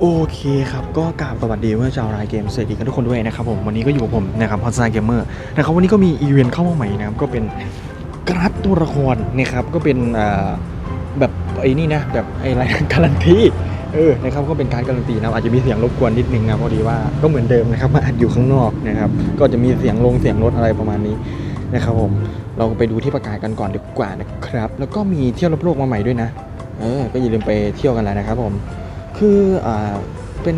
โอเคครับ ก็กราบสวัสดีเพื่อนชาวรายเกมเสร็จดีกันทุกคนด้วยนะครับผม วันนี้ก็อยู่กับผมนะครับพอดซาเกมเมอร์นะครับวันนี้ก็มีอีเวนต์เข้ามาใหม่นะครับ ก็เป็นกร์ดตัวละครนะครับ ก็เป็นแบบไอ้นี่นะ แบบไอ้อะไรการันตีเออนะครับก็เป็นการการันตีนะอาจจะมีเสียงรบกวนนิดนึงนะพอดีว่าก็เหมือนเดิมนะครับมาอัดอยู่ข้างนอกนะครับ ก็จะมีเสียงลงเสียงรถอะไรประมาณนี้นะครับผมเราไปดูที่ประกาศกันก่อนดีกว่านะครับ แล้วก็มีเที่ยวรอบโลกมาใหม่ด้วยนะเออก็อย่าลืมไปเที่ยวกันแล้วนะครับผม คืออ่าเป็น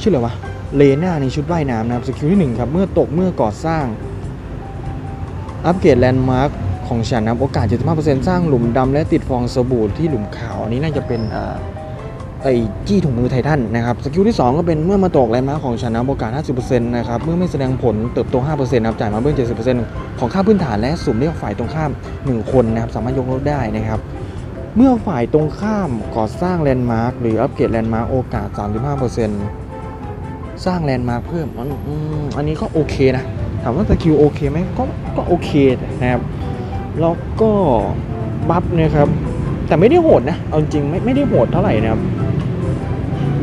ชื่ออะไรวะเลน่าในชุดว่ายน้ำนะครับสกิลที่หนึ่งครับเมื่อตกเมื่อก่อสร้าง อัปเกรดแลนด์มาร์คของฉันนะโอกาส 75%สร้างหลุมดำและติดฟองสบู่ที่หลุมขาว อันนี้น่าจะเป็นอ่าไอ้จี้ถุงมือไททันนะครับสกิลที่ 2 ก็เป็นเมื่อมาตกแลนด์มาร์คของฉันนะโอกาส 50%นะครับเมื่อไม่แสดงผลเติบโต 5%นะครับจ่ายมาเบิ้ล70%ของค่าพื้นฐานและสุ่มเรียกฝ่ายตรงข้าม 1 คนนะครับสามารถยกเลิกได้นะครับ เมื่อฝ่ายตรงข้ามก่อสร้างแลนด์มาร์คหรืออัปเกรดแลนด์มาร์คโอกาส 35%สร้างแลนด์มาร์คเพิ่มอันอืมอันนี้ก็โอเคนะ ถามว่าสกิลโอเคไหมก็ก็โอเคนะครับ แล้วก็บัฟนะครับ แต่ไม่ได้โหดนะ เอาจริงไม่ไม่ได้โหดเท่าไหร่นะครับ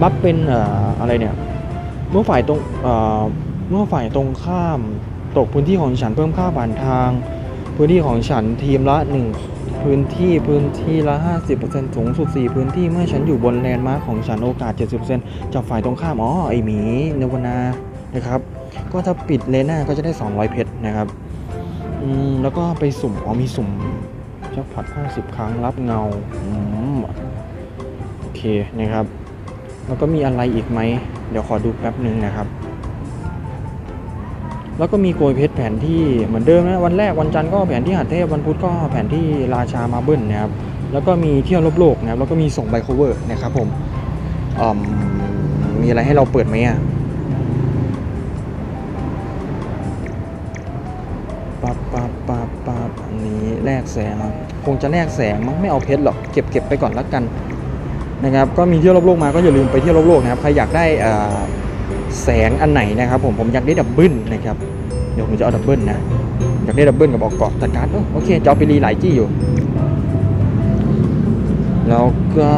บัฟเป็นเอ่ออะไรเนี่ย เมื่อฝ่ายตรงเอ่อเมื่อฝ่ายตรงข้ามตกพื้นที่ของฉันเพิ่มค่าผ่านทาง พื้นที่ของฉันทีมละหนึ่ง พื้นที่พื้นที่ละ 50%สูงสุด 4 พื้นที่เมื่อฉันอยู่บนแลนด์มาร์คของฉันโอกาส 70%จากฝ่ายตรงข้าม อ๋อ ไอหมีเนวนานะครับ ก็ถ้าปิดเลน่าก็จะได้ 200 เพชรนะครับอืมแล้วก็ไปสุ่ม อ๋อ มีสุ่มจ็คพอต50 ครั้งรับเงาอืมโอเคนะครับ แล้วก็มีอะไรอีกไหม เดี๋ยวขอดูแป๊บหนึ่งนะครับ แล้วก็มีโกยเพชรแผนที่เหมือนเดิมนะวันแรกวันจันทร์ก็แผนที่หาดเทพวันพุธก็แผนที่ราชามาเบิลนะครับแล้วก็มีเที่ยวรอบโลกนะครับแล้วก็มีส่งไบโคเวอร์นะครับผมอมมีอะไรให้เราเปิดไหมอะปับปับปับปับอันนี้แลกแสงคงจะแลกแสงมั้งไม่เอาเพชรหรอกเก็บเก็บไปก่อนละกันนะครับก็มีเที่ยวรอบโลกมาก็อย่าลืมไปเที่ยวรอบโลกนะครับใครอยากได้อ่า แสงอันไหนนะครับผมผมอยากได้ดับเบิลนะครับเดี๋ยวผมจะเอาดับเบิลนะอยากได้ดับเบิลกับออกเกาะจัดการเออโอเคจะเอาไปรีหลายจี้อยู่ แล้วก็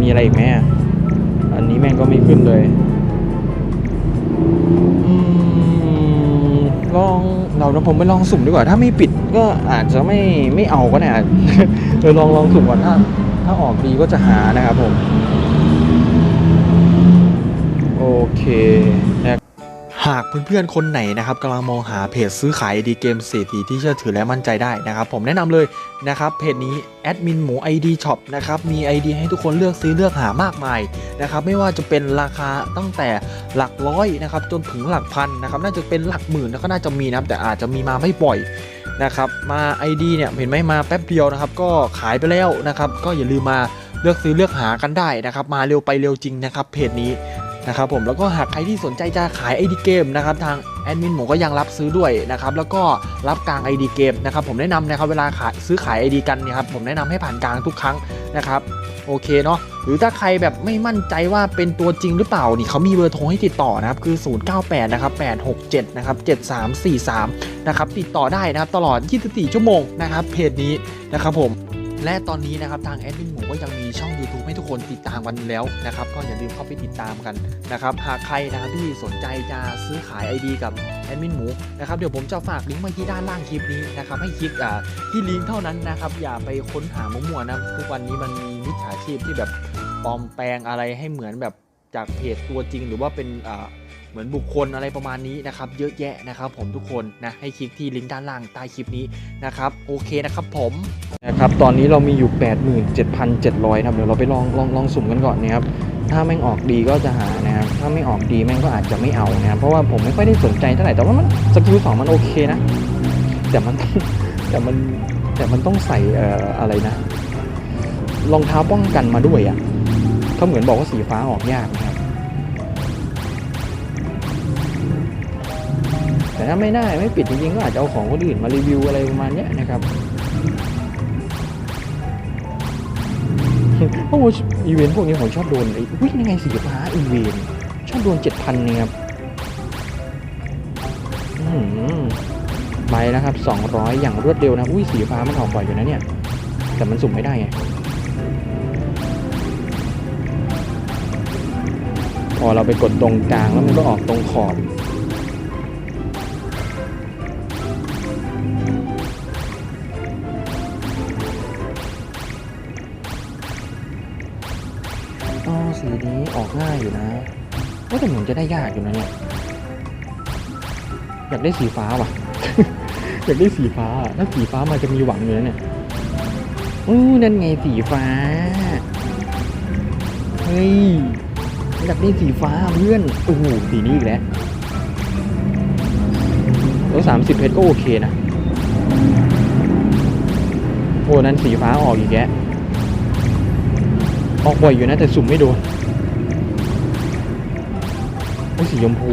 มีอะไรอีกไหมอันนี้แม่งก็ไม่ขึ้นเลยลองเราผมไปลองสุ่มดีกว่า ถ้าไม่ปิดก็อาจจะไม่ไม่เอาก็ได้เออลองลองสุ่มก่อนถ้าถ้าออกดีก็จะหานะครับผม โอเคนะหากเพื่อนๆ คนไหนนะครับกำลังมองหาเพจซื้อขายดีเกมเศรษฐีที่เชื่อถือและมั่นใจได้นะครับ ผมแนะนำเลยนะครับเพจนี้แอดมินหมู ID Shop นะครับมี ID ให้ทุกคนเลือกซื้อเลือกหามากมายนะครับไม่ว่าจะเป็นราคาตั้งแต่หลักร้อยนะครับจนถึงหลักพันนะครับน่าจะเป็นหลักหมื่นแล้วก็น่าจะมีนะครับแต่อาจจะมีมาไม่บ่อยนะครับมา ID เนี่ยเห็นไหมมาแป๊บเดียวนะครับก็ขายไปแล้วนะครับก็อย่าลืมมาเลือกซื้อเลือกหากันได้นะครับมาเร็วไปเร็วจริงนะครับเพจนี้ นะครับผมแล้วก็หากใครที่สนใจจะขาย ID เกมนะครับทางแอดมินหมูก็ยังรับซื้อด้วยนะครับแล้วก็รับกลาง ID เกมนะครับผมแนะนำนะครับเวลาขายซื้อขาย ID กันเนี่ยครับผมแนะนำให้ผ่านกลางทุกครั้งนะครับโอเคเนาะหรือถ้าใครแบบไม่มั่นใจว่าเป็นตัวจริงหรือเปล่านี่เขามีเบอร์โทรให้ติดต่อนะครับคือ 098นะครับ867นะครับ7343นะครับติดต่อได้นะครับตลอด 24 ชั่วโมงนะครับเพจนี้นะครับผม และตอนนี้นะครับทางแอดมินหมูก็ยังมีช่อง YouTube ให้ทุกคนติดตามกันแล้วนะครับ ก็อย่าลืมเข้าไปติดตามกันนะครับ หากใครนะครับที่สนใจจะซื้อขาย ID กับแอดมินหมูนะครับเดี๋ยวผมจะฝากลิงก์ไว้ที่ด้านล่างคลิปนี้นะครับให้คลิกอ่าที่ลิงก์เท่านั้นนะครับ อย่าไปค้นหามั่วๆนะทุกวันนี้มันมีมิจฉาชีพที่แบบปลอมแปลงอะไรให้เหมือนแบบจากเพจตัวจริง หรือว่าเป็นอ่า เหมือนบุคคลอะไรประมาณนี้นะครับเยอะแยะนะครับ ผมทุกคนนะให้คลิกที่ลิงก์ด้านล่างใต้คลิปนี้นะครับโอเคนะครับผมนะครับตอนนี้เรามีอยู่ 87,700นะครับเดี๋ยวเราไปลองลองลองสุ่มกันก่อนนะครับถ้าแม่งออกดีก็จะหานะครับถ้าไม่ออกดีแม่งก็อาจจะไม่เอานะครับเพราะว่าผมไม่ค่อยได้สนใจเท่าไหร่แต่ว่ามันสกิลสองมันโอเคนะ แต่มันแต่มันแต่มันต้องใส่เอ่ออะไรนะรองเท้าป้องกันมาด้วยอะ่ะเขาเหมือนบอกว่าสีฟ้าออกยากนะครับ แต่ถ้าไม่ได้ไม่ปิดจริงๆก็อาจจะเอาของคนอื่นมารีวิวอะไรประมาณเนี้ยนะครับโอ้โหอีเวนต์พวกนี้ผมชอบโดนไอ้วิ่งยังไงสีฟ้าอีเวนต์ชอบโดนเจ็ดพันเนี่ยครับไปนะครับสองร้อยอย่างรวดเร็วนะอุ้ยสีฟ้ามันออกบ่อยอยู่นะเนี่ย แต่มันสุ่มไม่ได้ไงพอเราไปกดตรงกลางแล้วมันก็ออกตรงขอบ ออกง่ายอยู่นะว่าแต่เหมือนจะได้ยากอยู่นะเนี่ยอยากได้สีฟ้าว่ะ อยากได้สีฟ้าถ้าสีฟ้ามันจะมีหวังอยู่นะเนี่ยอู้นั่นไงสีฟ้า เฮ้ยอยากได้สีฟ้าเพื่อนโอ้โหสีนี้อีกแล้วแล้วสามสิบเพชรก็โอเคนะโอ้นั่นสีฟ้าออกอีกแกะออกบ่อยอยู่นะแต่สุ่มไม่โดน สีชมพู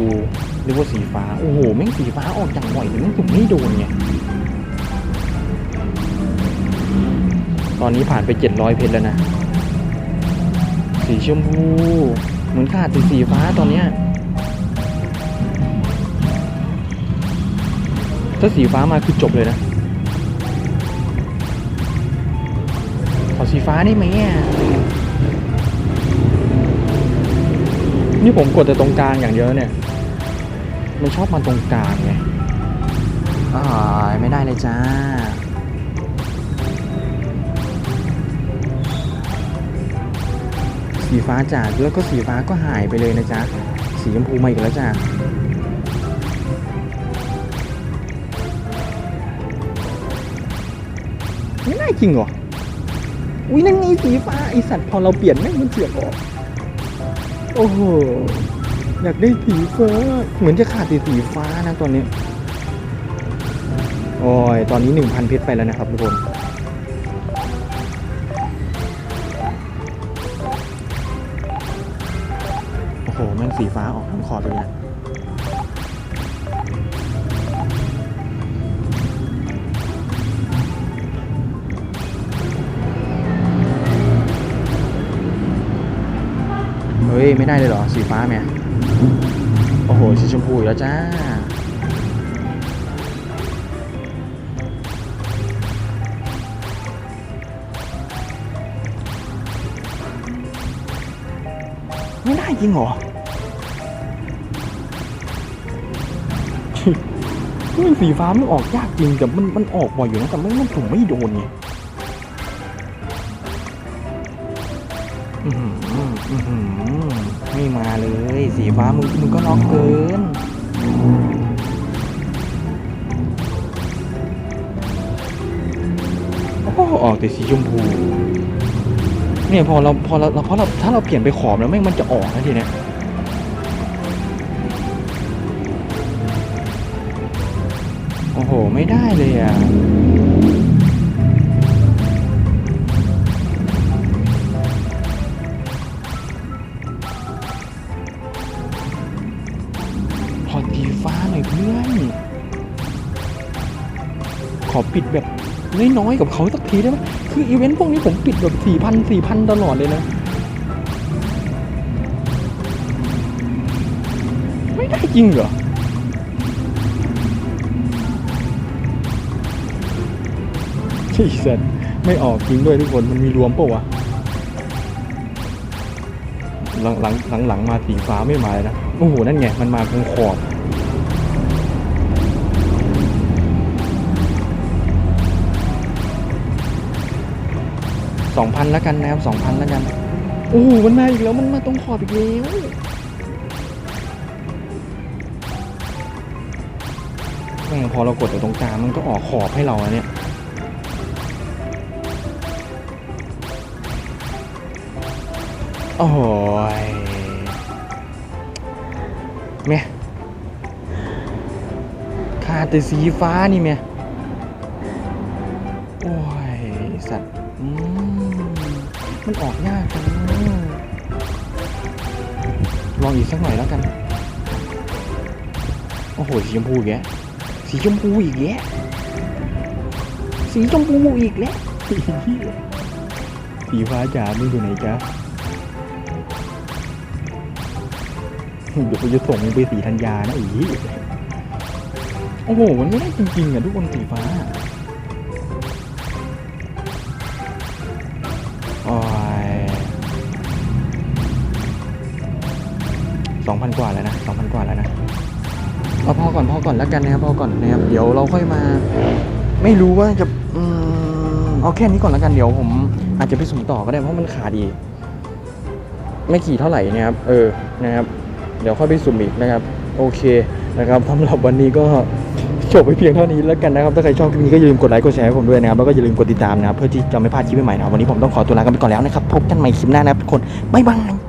หรือว่าสีฟ้า โอ้โหแม่งสีฟ้าออกอย่างบ่อยแต่แม่งสุ่มไม่โดนไงตอนนี้ผ่านไปเจ็ดร้อยเพชรแล้วนะ สีชมพูเหมือนขาดสีสีฟ้าตอนเนี้ยถ้าสีฟ้ามาคือจบเลยนะ ขอสีฟ้าได้ไหมอะ นี่ผมกดแต่ตรงกลางอย่างเดียวเนี่ยไม่ชอบมันตรงกลางไงอ่าไม่ได้เลยจ้า สีฟ้าจากแล้วก็สีฟ้าก็หายไปเลยนะจ๊ะ สีชมพูมาอีกแล้วจ้าไม่ได้จริงเหรอ อุ้ยนั่นไงสีฟ้าไอสัตว์พอเราเปลี่ยนแม่งมันเสียบออก โอ้โห อยากได้สีฟ้า เหมือนจะขาดสีสีฟ้านะตอนนี้ โอ้ย ตอนนี้หนึ่งพันเพชรไปแล้วนะครับทุกคนโอ้โห แม่งสีฟ้าออกทั้งคอเลยนะ เฮ้ย ไม่ได้เลยเหรอ สีฟ้าแม่โอ้โห สีชมพูอีกแล้วจ้า ไม่ได้จริงเหรอมันสีฟ้ามันออกยากจริงแต่มันมันออกบ่อยอยู่นะแต่ไม่มันถุงไม่โดนไงอื้อหืออื้อหือ ไม่มาเลย สีฟ้ามึงมึงก็ล็อกเกินโอ้ออกแต่สีชมพู เนี่ยพอเราพอเราเพราะเราถ้าเราเปลี่ยนไปขอบแล้วแม่งมันจะออกนะทีเนี้ยโอ้โห ไม่ได้เลยอะ อปิดแบบน้อยๆกับเขาสักทีได้ไหมคืออีเวนต์พวกนี้ผมปิดแบบสี่พันสี่พันตลอดเลยนะ ไม่ได้จริงเหรอที่สัตว์ไม่ออกจริงด้วยทุกคนมันมีรวมปล่าวะหลังหลังหลังหลังมาสีฟ้าไม่มาเลยนะ โอ้โห นั่นไง มันมาตรงขอบ สองพันแล้วกันนะครับสองพันแล้วกันโอ้โหมันมาอีกแล้วมันมาตรงขอบอีกแล้วแม่งพอเรากดอยู่ตรงกลางมันก็ออกขอบให้เราเนี่ยโอ้ยเมียขาดแต่สีฟ้านี่เมีย มันออกยากจังลองอีกสักหน่อยแล้วกัน โอ้โห สีชมพูอีกแกสีชมพูอีกแกสีชมพูอีกแล้วสีฟ้าจ๋ามึงอยู่ไหนจ๊ะเดี๋ยวกูจะส่งมึงไปสีธัญญานะอีโอ้โห มันไม่ได้จริงๆอะทุกคนสีฟ้า 2,000 กว่าแล้วนะ2,000 กว่าแล้วนะเอาพอก่อนพอก่อนแล้วกันนะครับพอก่อนนะครับเดี๋ยวเราค่อยมา ไม่รู้ว่าจะอืมเอาแค่นี้ก่อนแล้วกันเดี๋ยวผม อาจจะไปสุ่มต่อก็ได้เพราะมันขาดอีกไม่กี่เท่าไหร่นะครับ เออนะครับ เดี๋ยวค่อยไปสุ่มอีกนะครับ โอเคนะครับสำหรับวันนี้ก็จบไปเพียงเท่านี้แล้วกันนะครับ ถ้าใครชอบคลิปนี้ก็อย่าลืมกดไลค์กดแชร์ให้ผมด้วยนะครับ แล้วก็อย่าลืมกดติดตามนะครับ เพื่อที่จะไม่พลาดคลิปใหม่ๆนะครับวันนี้ผมต้องขอตัวลากันไปก่อนแล้วนะครับ พบกันใหม่คลิปหน้านะครับทุกคน บ๊ายบาย